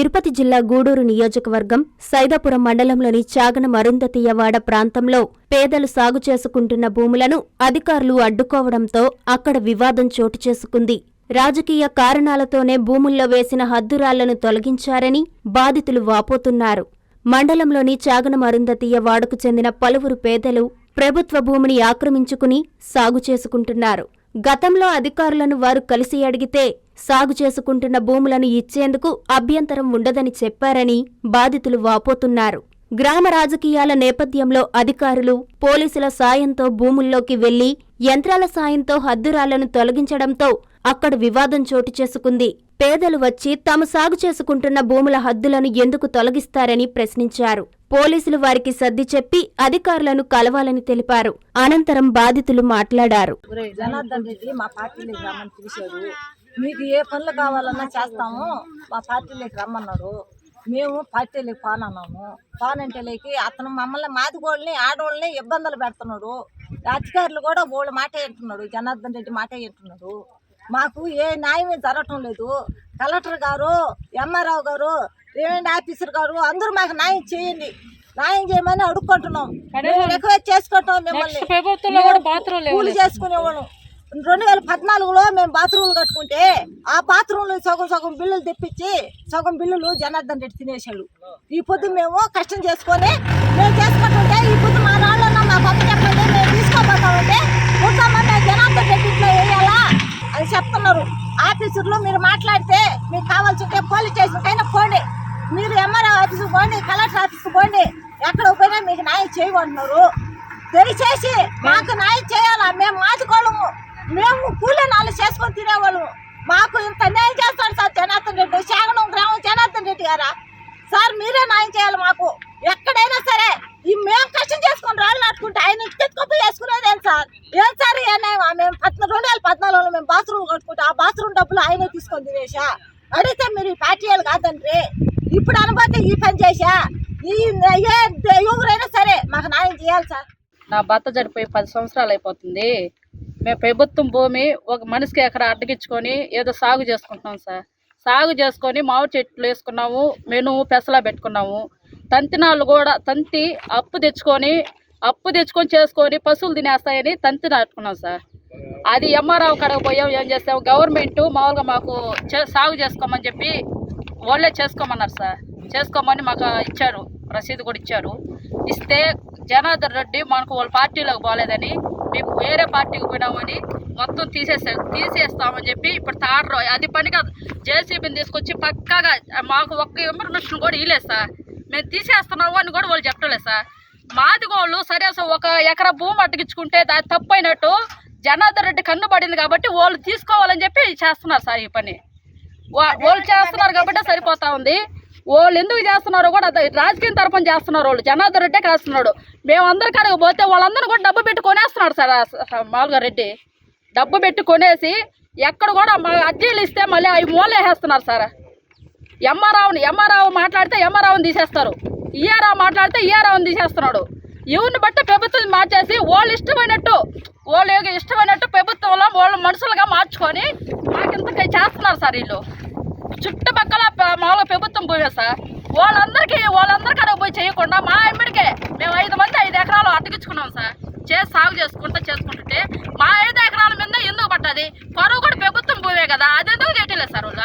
తిరుపతి జిల్లా గూడూరు నియోజకవర్గం సైదాపురం మండలంలోని చాగన మరుందతీయవాడ ప్రాంతంలో పేదలు సాగు చేసుకుంటున్న భూములను అధికారులు అడ్డుకోవడంతో అక్కడ వివాదం చోటు చేసుకుంది. రాజకీయ కారణాలతోనే భూముల్లో వేసిన హద్దురాళ్ళను తొలగించారని బాధితులు వాపోతున్నారు. మండలంలోని చాగన మరుందతీయ వాడకు చెందిన పలువురు పేదలు ప్రభుత్వ భూమిని ఆక్రమించుకుని సాగు చేసుకుంటున్నారు. గతంలో అధికారులను వారు కలిసి అడిగితే సాగు చేసుకుంటున్న భూములను ఇచ్చేందుకు అభ్యంతరం ఉండదని చెప్పారని బాధితులు వాపోతున్నారు. గ్రామ రాజకీయాల నేపథ్యంలో అధికారులు పోలీసుల సాయంతో భూముల్లోకి వెళ్ళి యంత్రాల సాయంతో హద్దురాళ్ళను తొలగించడంతో అక్కడ వివాదం చోటు చేసుకుంది. పేదలు వచ్చి తాము సాగు చేసుకుంటున్న భూముల హద్దులను ఎందుకు తొలగిస్తారని ప్రశ్నించారు. పోలీసులు వారికి సర్ది చెప్పి అధికారులను కలవాలని తెలిపారు. అనంతరం బాధితులు మాట్లాడారు. జనార్దన్ రెడ్డి మా మీకు ఏ పనులు కావాలన్నా చేస్తాము. మా పార్టీలోకి రమ్మన్నారు. మేము పార్టీలోకి పానన్నాము పానంటేలేకి అతను మమ్మల్ని మాదిగోళ్ళని ఆడవాళ్ళని ఇబ్బందులు పెడుతున్నాడు. అధికారులు కూడా వాళ్ళ మాట వింటున్నాడు జనార్దన్ రెడ్డి మాట వింటున్నాడు మాకు ఏ న్యాయం జరగటం లేదు. కలెక్టర్ గారు ఎంఆర్ఓ గారు రెవెన్యూ ఆఫీసర్ గారు అందరూ మాకు న్యాయం చేయండి. న్యాయం చేయమని అడుక్కుంటున్నాం. రిక్వెస్ట్ చేసుకుంటాం మిమ్మల్ని. కూలి చేసుకునేవాడు రెండు వేల పద్నాలుగులో మేము బాత్రూమ్లు కట్టుకుంటే ఆ బాత్రూమ్లు సగం సగం బిల్లులు తెప్పించి సగం బిల్లులు జనార్దన్ రెడ్డి తినేసాడు ఈ పొద్దు మేము కష్టం చేసుకొని మేము చేసుకుంటుంటే ఈ పొద్దు మా నాన్న మా పక్క చెప్పండి మేము తీసుకోబోతామంటే ఉంటామన్నా జనార్దన్ రెడ్డి ఇంట్లో వేయాలా అని చెప్తున్నారు. ఆఫీసర్లు మీరు మాట్లాడితే మీకు కావాల్సి ఉంటే పోలీస్ స్టేషన్కైనా పోండి. మీరు ఎంఆర్ఓ ఆఫీస్కి పోండి కలెక్టర్ ఆఫీస్కి పోండి ఎక్కడ పోయినా మీకు న్యాయం చేయమంటున్నారు. దయచేసి మాకు న్యాయం చేయాలా? మేము మాదుకోవడము మేము కూలీ నాలుగు చేసుకొని తినేవాళ్ళము మాకు ఇంత న్యాయం చేస్తాడు సార్ జనార్దన్ రెడ్డి. శాగనం గ్రామం జనార్దన్ రెడ్డి గారా? సార్ మీరే న్యాయం చేయాలి మాకు. ఎక్కడైనా సరే ఈ మేము కష్టం చేసుకొని రాళ్ళు నాటుకుంటే ఆయన తెచ్చుకొప్ప వేసుకునేది ఏం సార్? ఏం సార్ ఏ మేము పద్నాలుగు రెండు వేల పద్నాలుగులో మేము బాత్రూమ్ కట్టుకుంటే ఆ బాత్రూమ్ డబ్బులు ఆయనే తీసుకొని తినేసా అడిగితే మీరు ఈ పార్టీలు కాదండ్రి ఇప్పుడు అనుకుంటే ఈ పని చేసా ఈ ఏ ఎవరైనా సరే మాకు న్యాయం చేయాలి సార్. నా భర్త చనిపోయి పది సంవత్సరాలు అయిపోతుంది. మేము ప్రభుత్వం భూమి ఒక మనిషికి ఎక్కడ అడ్డగించుకొని ఏదో సాగు చేసుకుంటున్నాం సార్. సాగు చేసుకొని మామిడి చెట్లు వేసుకున్నాము మెను పెసలా పెట్టుకున్నాము. తంతినాళ్ళు కూడా తంతి అప్పు తెచ్చుకొని అప్పు తెచ్చుకొని చేసుకొని పశువులు తినేస్తాయని తంతి నాటుకున్నాం సార్. అది ఎంఆర్ఆవు కడకు పోయాం ఏం చేస్తాం గవర్నమెంట్ మామూలుగా మాకు చే సాగు చేసుకోమని చెప్పి వాళ్ళే చేసుకోమన్నారు సార్. చేసుకోమని మాకు ఇచ్చారు రసీదు కూడా ఇచ్చారు. ఇస్తే జనార్దన్ రెడ్డి మనకు వాళ్ళ పార్టీలోకి పోలేదని మేము వేరే పార్టీకి పోయినామని మొత్తం తీసేసా తీసేస్తామని చెప్పి ఇప్పుడు తాడరు. అది పని కాదు. జేసీబీని తీసుకొచ్చి పక్కాగా మాకు ఒక్క ఇన్ఫర్మేషన్ కూడా ఇవ్వలేదు సార్. మేము తీసేస్తున్నాము అని కూడా వాళ్ళు చెప్పలేదు సార్. మాది వాళ్ళు సరే అసలు ఒక ఎకరా భూమి అట్టగించుకుంటే దాని తప్పైనట్టు జనార్దన్ రెడ్డి కన్ను పడింది కాబట్టి వాళ్ళు తీసుకోవాలని చెప్పి చేస్తున్నారు సార్ ఈ పని. వా- వాళ్ళు చేస్తున్నారు కాబట్టి సరిపోతా ఉంది. వాళ్ళు ఎందుకు చేస్తున్నారో కూడా రాజకీయం తరఫున చేస్తున్నారు వాళ్ళు. జనార్దన్ రెడ్డే కాస్తున్నాడు. మేము కాడికి పోతే వాళ్ళందరూ కూడా డబ్బు పెట్టి కొనేస్తున్నాడు సార్ మామూలుగా రెడ్డి. డబ్బు పెట్టి కొనేసి ఎక్కడ కూడా మా అర్జీలు ఇస్తే మళ్ళీ అవి మూలేసేస్తున్నారు సార్. ఎంఆర్ఆవుని ఎంఆర్ఆవు మాట్లాడితే ఎంఆర్ఆవుని తీసేస్తారు. ఈఆర్ఆవు మాట్లాడితే ఈఆర్ఆవుని తీసేస్తున్నాడు. ఇవన్నీ బట్టి ప్రభుత్వం మార్చేసి వాళ్ళు ఇష్టమైనట్టు వాళ్ళు ఇష్టమైనట్టు ప్రభుత్వంలో వాళ్ళు మనుషులుగా మార్చుకొని మాకింతకై చేస్తున్నారు సార్ వీళ్ళు. చుట్టుపక్కల మామూలుగా ప్రభుత్వం పోయా సార్ వాళ్ళందరికీ వాళ్ళందరికీ పోయి చేయకుండా మా ఎమ్మిడికే మేము ఐదు మంది ఐదు ఎకరాలు అడ్డగించుకున్నాం సార్ చేసి సాగు చేసుకుంటా చేసుకుంటుంటే మా ఐదు ఎకరాల మీద ఎందుకు పట్టది పరువు కూడా ప్రభుత్వం పోవే కదా అది ఎందుకు చేయట్లేదు సార్ వాళ్ళ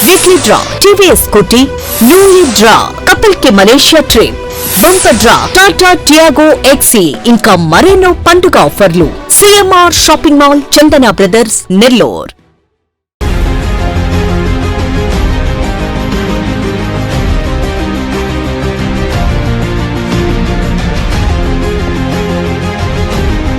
weekly draw TVS Scooty new year draw కపిల్కి Malaysia trip bumper draw Tata Tiago ఎక్సీ ఇంకా మరెన్నో పండుగ ఆఫర్లు CMR shopping mall Chandana brothers Nellore